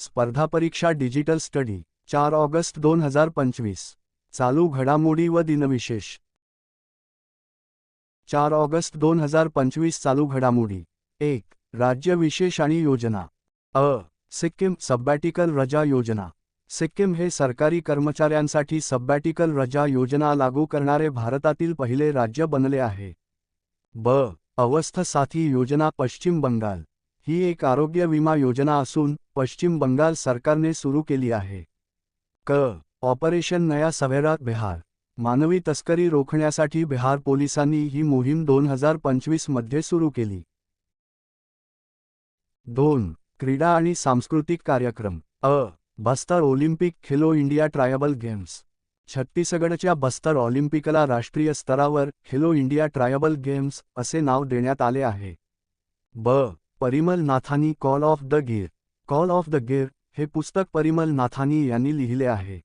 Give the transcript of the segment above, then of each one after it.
स्पर्धा परीक्षा digital study चार ऑगस्ट दोन हजार पंचवीस. चालू घडामोडी व दिनविशेष. चार ऑगस्ट दोन हजार पंचवीस चालू घडामोडी. एक राज्य विशेष आणि योजना. अ सिक्कीम सब्बॅटिकल रजा योजना. सिक्कीम हे सरकारी कर्मचाऱ्यांसाठी सब्बॅटिकल रजा योजना लागू करणारे भारतातील पहिले राज्य बनले आहे. ब अवस्थ साथी योजना पश्चिम बंगाल. ही एक आरोग्य विमा योजना असून पश्चिम बंगाल सरकारने सुरू केली आहे. क. ऑपरेशन नया सवेरा बिहार. मानवी तस्करी रोखण्यासाठी बिहार पोलिसांनी ही मोहीम दोन हजार पंचवीसमध्ये सुरू केली. दोन. क्रीडा आणि सांस्कृतिक कार्यक्रम. अ. Bastar Olympic Khelo India tribal games. छत्तीसगडच्या बस्तर ऑलिम्पिकला राष्ट्रीय स्तरावर खेलो इंडिया ट्रायबल गेम्स असे नाव देण्यात आले आहे. ब. Parimal Nathani call of the Gir. Call of the Gir हे पुस्तक परिमल नाथानी यांनी लिहिले आहे.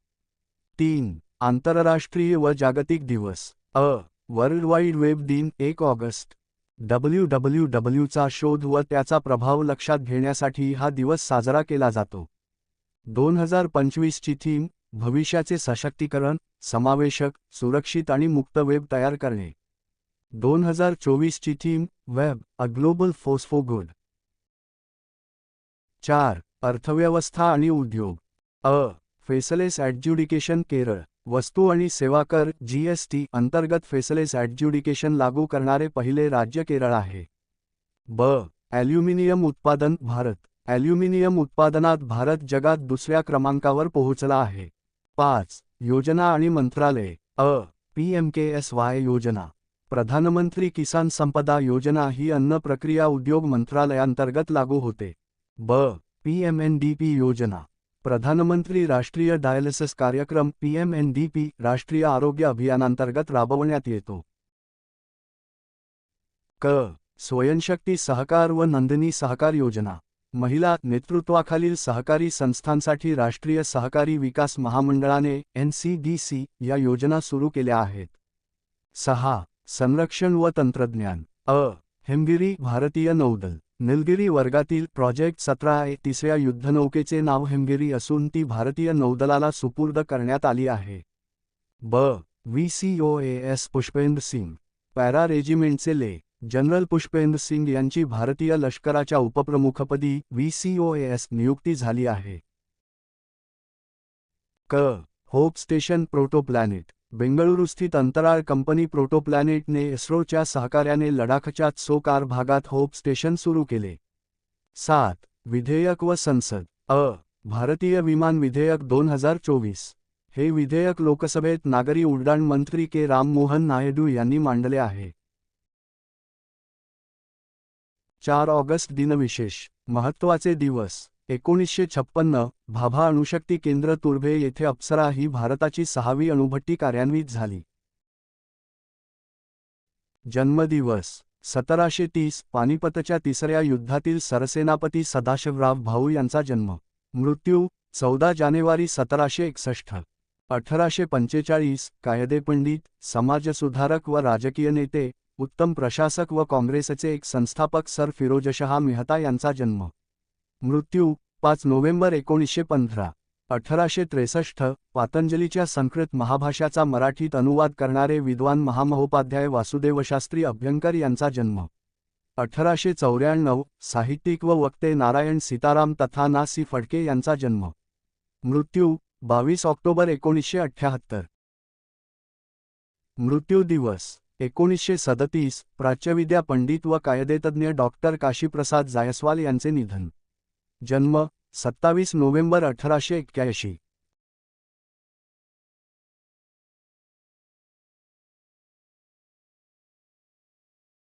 तीन आंतरराष्ट्रीय व जागतिक दिवस. अ वर्ल्ड वाईड वेब दिन एक ऑगस्ट. डब्ल्यू डब्ल्यू डब्ल्यूचा शोध व त्याचा प्रभाव लक्षात घेण्यासाठी हा दिवस साजरा केला जातो. दोन हजार पंचवीसची थीम भविष्याचे सशक्तीकरण समावेशक सुरक्षित आणि मुक्त वेब तयार करणे. दोन हजार चोवीसची theme web a global force for good. चार अर्थव्यवस्था आणि उद्योग. अ फेसलेस ॲडज्युडिकेशन केरळ. वस्तू आणि सेवा कर जीएसटी अंतर्गत फेसलेस ॲडज्युडिकेशन लागू करणारे पहिले राज्य केरळ आहे. ब ॲल्युमिनियम उत्पादन भारत. ॲल्युमिनियम उत्पादनात भारत जगात दुसऱ्या क्रमांकावर पोहोचला आहे. पाच योजना आणि मंत्रालय. अ P M K S Y योजना. प्रधानमंत्री किसान संपदा योजना ही अन्न प्रक्रिया उद्योग मंत्रालयांतर्गत लागू होते. ब. P M N D P योजना. प्रधानमंत्री राष्ट्रीय डायलिसिस कार्यक्रम P M N D P राष्ट्रीय आरोग्य अभियानांतर्गत राबवण्यात येतो. क. स्वयंशक्ती सहकार व नंदिनी सहकार योजना. महिला नेतृत्वाखालील सहकारी संस्थांसाठी राष्ट्रीय सहकारी विकास महामंडळाने एन सी डी सी या योजना सुरू केल्या आहेत. सहा. संरक्षण व तंत्रज्ञान. अ. हेमगिरी भारतीय नौदल. निलगिरी वर्गातील प्रोजेक्ट सतरा ए तिसऱ्या युद्धनौकेचे नाव हिमगिरी असून ती भारतीय नौदलाला सुपूर्द करण्यात आली आहे. ब. V. C. O. A. S. Pushpendra Singh. Para रेजिमेंटचे ले. जनरल पुष्पेंद्र सिंग यांची भारतीय लष्कराच्या उपप्रमुखपदी व्ही. सी. ओ. एस. नियुक्ती झाली आहे. क. Hope station प्रोटोप्लॅनेट. बेंगळुरूस्थित अंतराळ कंपनी प्रोटोप्लॅनेटने इस्रोच्या सहकार्याने लडाखच्या त्सोकार भागात होप स्टेशन सुरू केले. सात विधेयक व संसद. अ भारतीय विमान विधेयक दोन हजार चोवीस. हे विधेयक लोकसभेत नागरी उड्डाण मंत्री के. राममोहन नायडू यांनी मांडले आहे. चार ऑगस्ट दिनविशेष. महत्त्वाचे दिवस. एकोणीसशे छप्पन्न भाभा अणुशक्ती केंद्र तुर्भे येथे अप्सरा ही भारताची सहावी अणुभट्टी कार्यान्वित झाली. जन्मदिवस सतराशे तीस पानिपतच्या तिसऱ्या युद्धातील सरसेनापती सदाशिवराव भाऊ यांचा जन्म. मृत्यू चौदा जानेवारी सतराशे एकसष्ट अठराशे पंचेचाळीस कायदेपंडित समाजसुधारक व राजकीय नेते उत्तम प्रशासक व काँग्रेसचे एक संस्थापक सर फिरोजशहा मेहता यांचा जन्म. मृत्यू पाच नोव्हेंबर एकोणीसशे पंधरा. अठराशे त्रेसष्ट पातंजलीच्या संस्कृत महाभाषाचा मराठीत अनुवाद करणारे विद्वान महामहोपाध्याय वासुदेवशास्त्री अभ्यंकर यांचा जन्म. अठराशे चौऱ्याण्णव साहित्यिक व वक्ते नारायण सीताराम तथा ना सी फडके यांचा जन्म. मृत्यू बावीस ऑक्टोबर एकोणीसशे अठ्ठ्याहत्तर मृत्यू दिवस एकोणीसशे सदतीस प्राच्यविद्या पंडित व कायदेतज्ञ डॉक्टर काशीप्रसाद जायस्वाल यांचे निधन. जन्म सत्तावीस नोव्हेंबर अठराशे एक्क्याऐंशी.